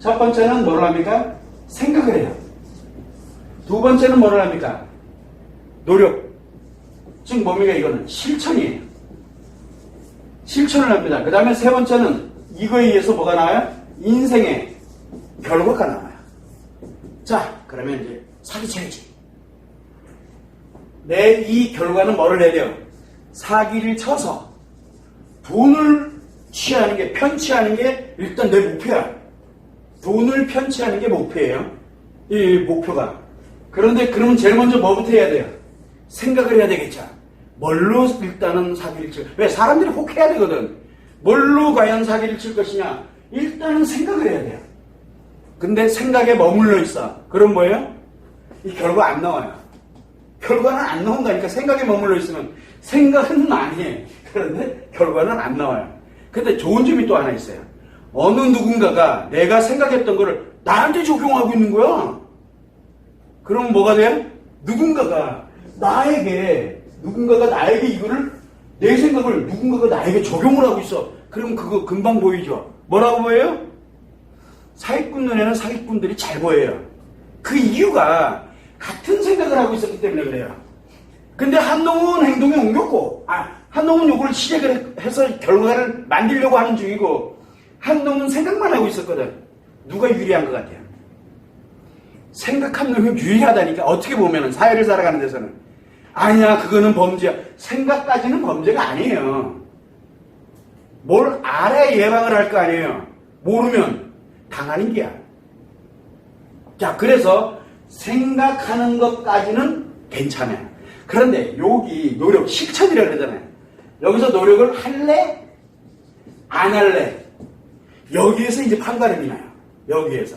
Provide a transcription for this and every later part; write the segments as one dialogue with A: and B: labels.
A: 첫 번째는 뭐를 합니까? 생각을 해요. 두 번째는 뭐를 합니까? 노력. 즉 뭡니까 이거는 실천이에요. 실천을 합니다. 그 다음에 세 번째는 이거에 의해서 뭐가 나와요? 인생의 결과가 나와요. 자, 그러면 이제 사기쳐야지. 내 이 결과는 뭐를 돼요? 사기를 쳐서 돈을 취하는 게, 편취하는 게 일단 내 목표야. 돈을 편취하는 게 목표예요. 이 목표가. 그런데 그러면 제일 먼저 뭐부터 해야 돼요? 생각을 해야 되겠죠. 뭘로 일단은 사기를 칠, 왜 사람들이 혹해야 되거든. 뭘로 과연 사기를 칠 것이냐? 일단은 생각을 해야 돼요. 근데 생각에 머물러 있어. 그럼 뭐예요? 이 결과 안 나와요. 결과는 안 나온다니까 생각에 머물러 있으면 생각은 많이 해. 그런데 결과는 안 나와요. 근데 좋은 점이 또 하나 있어요. 어느 누군가가 내가 생각했던 거를 나한테 적용하고 있는 거야. 그럼 뭐가 돼요? 누군가가 나에게 누군가가 나에게 이거를 내 생각을 누군가가 나에게 적용을 하고 있어. 그럼 그거 금방 보이죠. 뭐라고 보여요? 사기꾼 눈에는 사기꾼들이 잘 보여요. 그 이유가 같은 생각을 하고 있었기 때문에 그래요. 근데 한놈은 행동에 옮겼고, 아, 한놈은 요걸 시작을 해서 결과를 만들려고 하는 중이고, 한 놈은 생각만 하고 있었거든. 누가 유리한 것 같아요? 생각한 놈이 유리하다니까, 어떻게 보면은, 사회를 살아가는 데서는. 아니야, 그거는 범죄야. 생각까지는 범죄가 아니에요. 뭘 알아야 예방을 할 거 아니에요. 모르면 당하는 게야. 자, 그래서 생각하는 것까지는 괜찮아요. 그런데 여기 노력, 실천이라 그러잖아요. 여기서 노력을 할래? 안 할래? 여기에서 이제 판가름이 나요. 여기에서.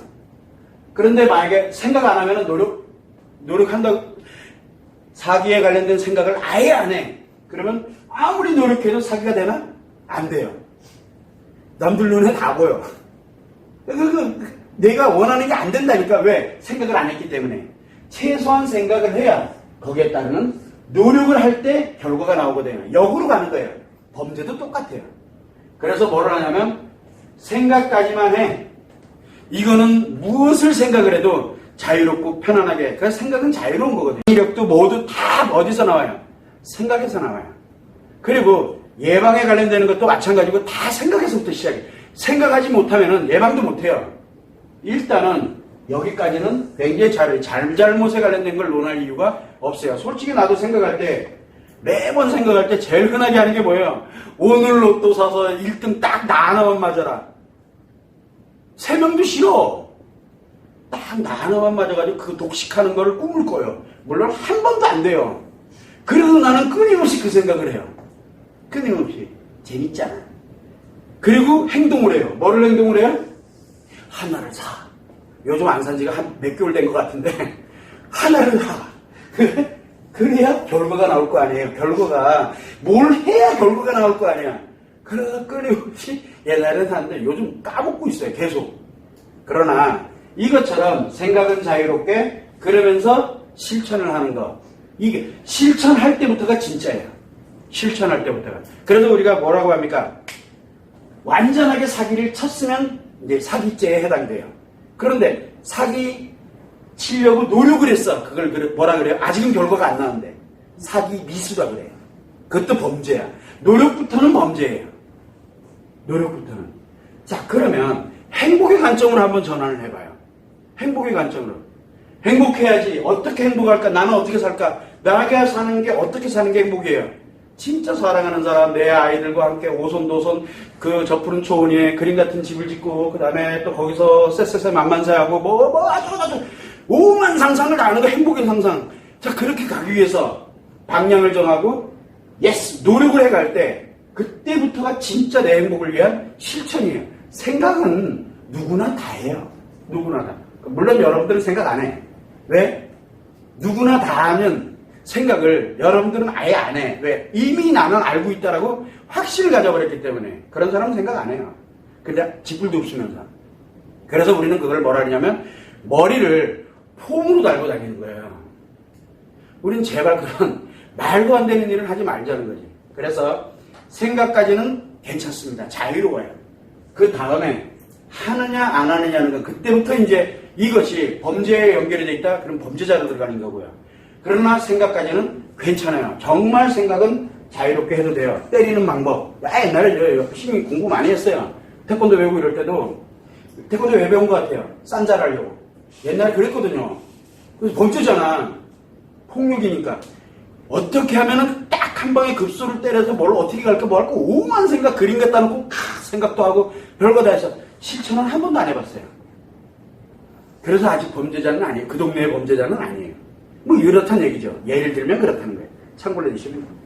A: 그런데 만약에 생각 안 하면 노력, 노력한다고, 사기에 관련된 생각을 아예 안 해. 그러면 아무리 노력해도 사기가 되나? 안 돼요. 남들 눈에 다 보여. 그, 그, 내가 원하는 게 안 된다니까. 왜? 생각을 안 했기 때문에. 최소한 생각을 해야 거기에 따르는 노력을 할 때 결과가 나오거든요. 역으로 가는 거예요. 범죄도 똑같아요. 그래서 뭐를 하냐면 생각까지만 해. 이거는 무엇을 생각을 해도 자유롭고 편안하게. 그래서 생각은 자유로운 거거든요. 능력도 모두 다 어디서 나와요? 생각에서 나와요. 그리고 예방에 관련되는 것도 마찬가지고 다 생각에서부터 시작해. 생각하지 못하면 예방도 못해요. 일단은 여기까지는 굉장히 잘, 잘잘못에 관련된 걸 논할 이유가 없어요. 솔직히 나도 생각할 때, 매번 생각할 때 제일 흔하게 하는 게 뭐예요? 오늘 로또 사서 1등 딱나 하나만 맞아라. 세 명도 싫어. 딱 나 하나만 맞아가지고 그 독식하는 걸 꿈을 꿔요. 물론 한 번도 안 돼요. 그래도 나는 끊임없이 그 생각을 해요. 끊임없이. 재밌잖아. 그리고 행동을 해요. 뭐를 행동을 해요? 하나를 사. 요즘 안 산 지가 한 몇 개월 된 것 같은데, 하나를 사. 그래야 결과가 나올 거 아니에요. 결과가. 뭘 해야 결과가 나올 거 아니야. 그러다 끊임없이 옛날에 샀는데 요즘 까먹고 있어요. 계속. 그러나 이것처럼 생각은 자유롭게 그러면서 실천을 하는 거. 이게 실천할 때부터가 진짜예요. 실천할 때부터가. 그래서 우리가 뭐라고 합니까? 완전하게 사기를 쳤으면 이제 사기죄에 해당돼요. 그런데 사기 치려고 노력을 했어. 그걸 뭐라 그래요? 아직은 결과가 안 나는데 사기 미수라 그래요. 그것도 범죄야. 노력부터는 범죄예요. 노력부터는. 자 그러면 행복의 관점으로 한번 전환을 해봐요. 행복의 관점으로. 행복해야지. 어떻게 행복할까? 나는 어떻게 살까? 나가 사는 게 어떻게 사는 게 행복이에요? 진짜 사랑하는 사람, 내 아이들과 함께 오손도손 그 저 푸른 초원에 그림 같은 집을 짓고 그 다음에 또 거기서 쎄쎄쎄 만만세하고 뭐, 뭐 아주 아주 오만 상상을 다 하는 거 행복의 상상. 자 그렇게 가기 위해서 방향을 정하고 예스 노력을 해갈 때 그때부터가 진짜 내 행복을 위한 실천이에요. 생각은 누구나 다 해요. 누구나 다. 물론 여러분들은 생각 안 해. 왜? 누구나 다 하면 생각을 여러분들은 아예 안 해. 왜? 이미 나는 알고 있다라고 확신을 가져버렸기 때문에 그런 사람은 생각 안 해요. 근데 짓불도 없으면서. 그래서 우리는 그걸 뭐라 하냐면 머리를 폼으로 달고 다니는 거예요. 우리는 제발 그런 말도 안 되는 일을 하지 말자는 거지. 그래서 생각까지는 괜찮습니다. 자유로워요. 그 다음에 하느냐 안 하느냐는 건 그때부터 이제 이것이 범죄에 연결이 돼 있다 그럼 범죄자로 들어가는 거고요. 그러나 생각까지는 괜찮아요. 정말 생각은 자유롭게 해도 돼요. 때리는 방법. 아, 옛날에 저 열심히 공부 많이 했어요. 태권도 배우고 이럴 때도 태권도 왜 배운 것 같아요? 싼잘 하려고. 옛날에 그랬거든요. 그래서 범죄잖아. 폭력이니까. 어떻게 하면은 딱 한 방에 급소를 때려서 뭘 어떻게 갈까 뭐 할까 오만 생각 그림 갖다 놓고 다 생각도 하고 별거 다 해서 실천은 한 번도 안 해봤어요. 그래서 아직 범죄자는 아니에요. 그 동네의 범죄자는 아니에요. 뭐 이렇다는 얘기죠. 예를 들면 그렇다는 거예요. 참고로 해주시면 됩니다.